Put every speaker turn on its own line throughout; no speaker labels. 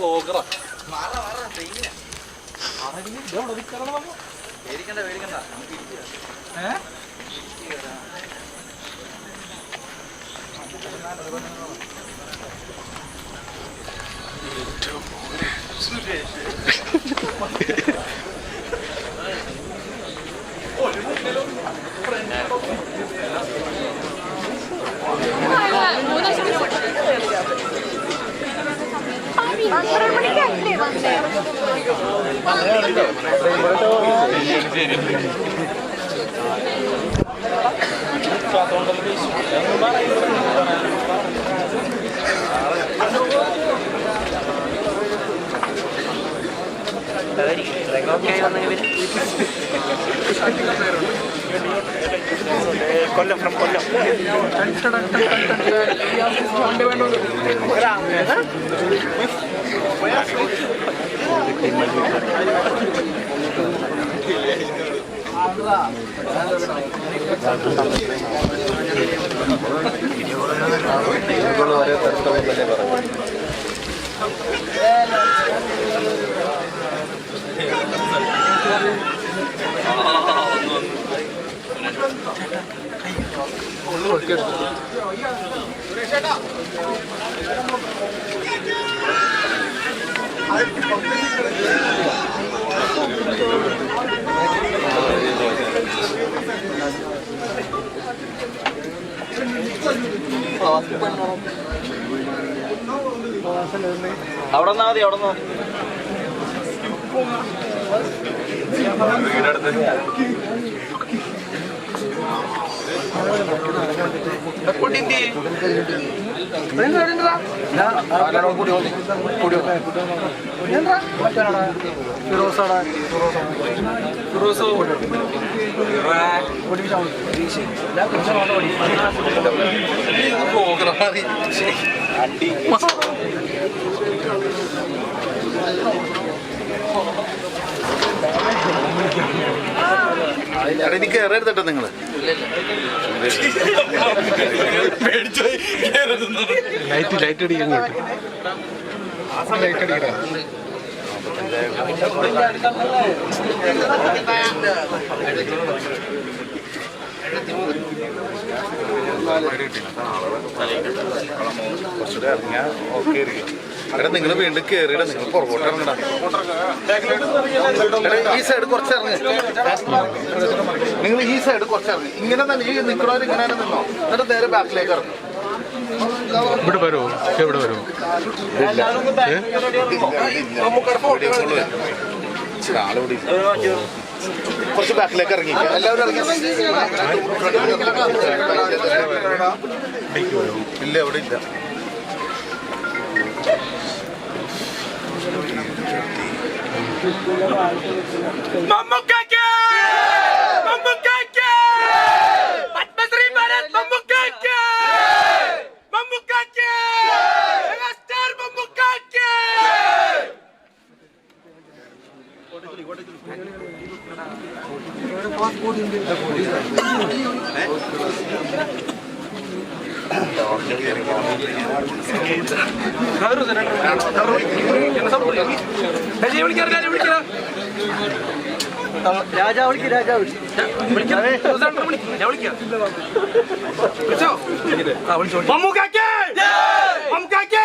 ബ്ലോഗറാ മാറാ മാറാ ട്രെയിനിലാ അറിയില്ല ഇവിടെ ഒതുക്കാനുള്ള പന്ത്രണ്ട് മണിക്കല്ലേ വന്നേ?
കൊല്ലം ഫ്രം കൊല്ലം
ഒരേ തരത്തിലുള്ള തന്നെ പറഞ്ഞു
അവിടെ നിന്നാ മതി അവിടെ നിന്ന്.
എടാ ഇനി എടുത്തിട്ടോ നിങ്ങൾ.
ലൈറ്റ് ലൈറ്റ് അടിക്കാൻ ലൈറ്റ് അടിക്കണം
എടാ നിങ്ങൾ വീണ്ടും കയറിയിട നിങ്ങൾ പുറകോട്ട് ഇറങ്ങണ്ട ഈ സൈഡ് കുറച്ച് ഇറങ്ങി നിങ്ങൾ ഈ സൈഡ് കുറച്ച് ഇറങ്ങി ഇങ്ങനെ തന്നെ ഈ നിൽക്കണവർ ഇങ്ങനെ തന്നെ നിന്നോ എന്നിട്ട് നേരെ ബാക്കിലേക്ക് ഇറങ്ങും
ഇവിടെ വരുമോ ഇവിടെ വരുമോ
ആളിവിടെ ഇല്ല. കുറച്ച് ബാക്കിലേക്ക് ഇറങ്ങി. എല്ലാവരും ഇറങ്ങി. ഇല്ല അവിടെ ഇല്ല.
മമ്മൂക്കാക്ക് മമ്മൂക്കാക്ക് പത്മശ്രീ ഭാരത് മമ്മൂക്കാക്ക് മമ്മൂക്കാക്ക് മെഗാസ്റ്റാർ മമ്മൂക്കാക്ക് രാജാ വിളിക്ക് രാജാ വിളിക്കാം. മമ്മൂക്കാക്കേ!
വിളിക്കാം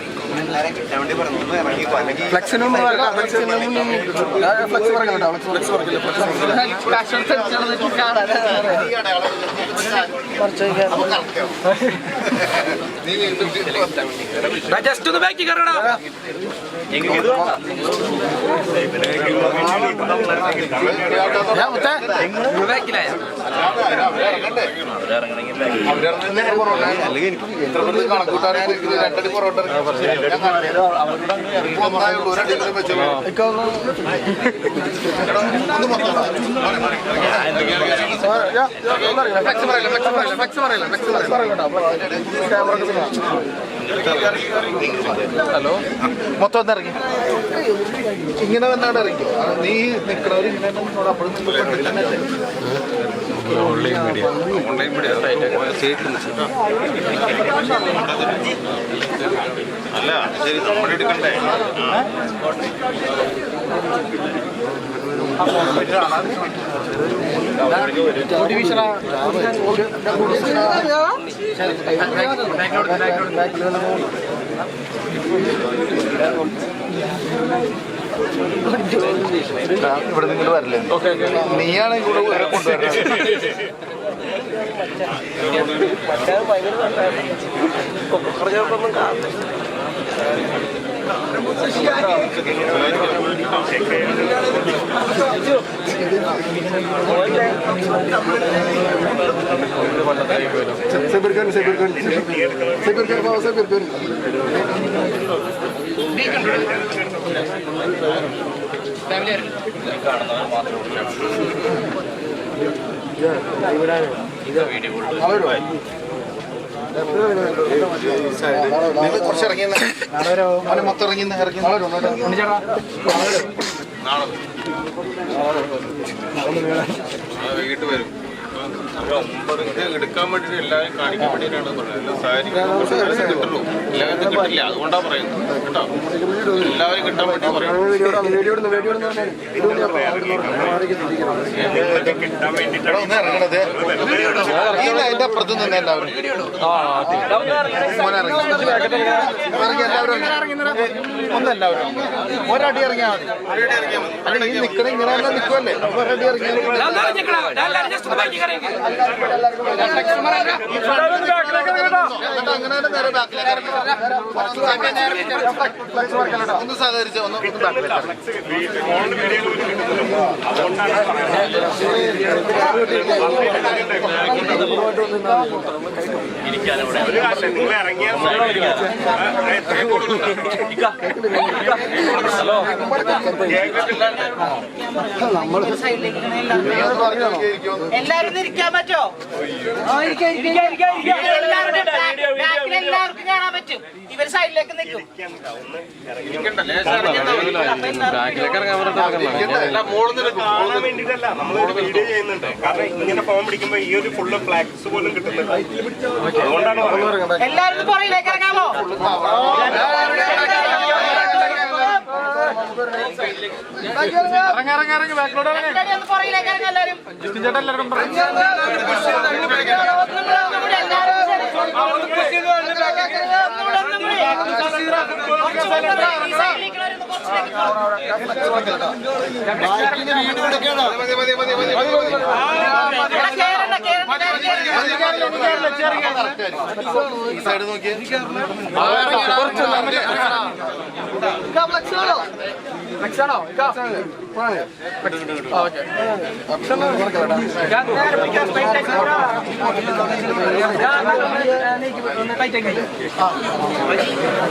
നീ വീണ്ടും
ജസ്റ്റ് ഒന്ന് ബാക്കി കയറടാ ബാക്കിലായ
രണ്ടടി പൊറോട്ട ഒന്നായുള്ളൂ ഒരടി വെച്ചു ഹലോ? മൊത്തം ഒന്ന് ഇറങ്ങി. ഇങ്ങനെ വന്നാട് ഇറങ്ങി. നീ നിൽക്കണവർ ഇങ്ങനെ അപ്പോഴും
ഓൺലൈൻ മീഡിയ ഓൺലൈൻ മീഡിയ
അല്ല ശരി നമ്മുടെ എടുക്കണ്ടേ
ഇവിടെ നിങ്ങൾ വരില്ലേ? നീയാണ് ഇവിടെ ഇവരെ കൊണ്ടുവരുന്നത്. Sabir kan, sabir kan, sabir kan, bawa sabir kan. അവരോ നിങ്ങൾ കുറച്ച് ഇറങ്ങി ഇറങ്ങി
വീട്ടിൽ വരും. ഒരു ഒമ്പത് ഇത് എടുക്കാൻ വേണ്ടിട്ട് എല്ലാവരും കാണിക്കാൻ വേണ്ടിയിട്ടാണ് പറയുന്നത് എല്ലാം സഹായിക്കാൻ കിട്ടുള്ളൂ. എല്ലാവർക്കും കിട്ടില്ല. അതുകൊണ്ടാണ് പറയുന്നത്. കേട്ടോ? എല്ലാവരും കിട്ടാൻ വേണ്ടി പറയുന്നത്
അതിന്റെ അപ്പുറത്ത് നിന്ന് എല്ലാവരും. ഇറങ്ങി. ഒരടി ഇറങ്ങിയാൽ മതി. അല്ല ഈ നിക്കണ ഇങ്ങനെ നിക്കുവല്ലേ? നിൽക്കുമല്ലേ ഒരടി ഇറങ്ങിയാൽ ഇറങ്ങി. ഒന്ന് സഹകരിച്ച് ഒന്ന് ഒന്ന് നോക്കിയിരിക്കുമോ
എല്ലാരും ഇരിക്കാൻ പറ്റോ എല്ലാവർക്കും കാണാൻ പറ്റും സൈഡിലേക്ക് നിൽക്കും
ബാക്കിലേക്ക് ഇറങ്ങാൻ
വേണ്ടിട്ടല്ല നമ്മൾ വീഡിയോ ചെയ്യുന്നുണ്ട് കാരണം ഇങ്ങനെ ഫോൺ പിടിക്കുമ്പോ ഈ ഒരു ഫുള്ള് ഫ്ലാക്സ് പോലും പറയുന്നത്
എല്ലാവരും പുറകിലേക്ക് ഇറങ്ങാമോ? എല്ലാവരും ഒന്ന് പുറകിലേക്ക് ഇറങ്ങാം എല്ലാവരും. ഒന്നുകൂടെ, എല്ലാവരും ശരി. ഒന്നുകൂടെ,
സൈഡ് നോക്കിയേ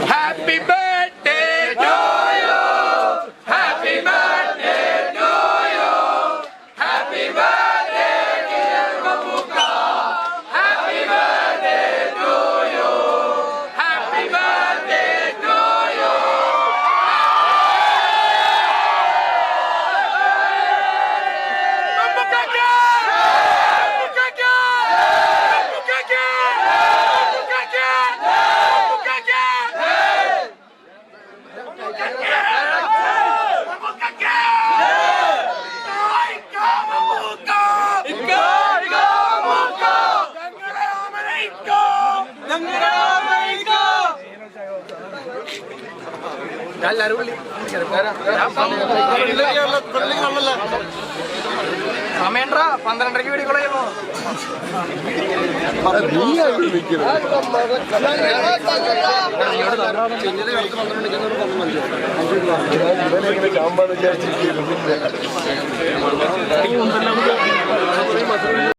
ഹാപ്പി ബർത്ത്ഡേ
സമയണ്ടാ പന്ത്രണ്ടരക്ക് വീടിക്കൊള്ളോ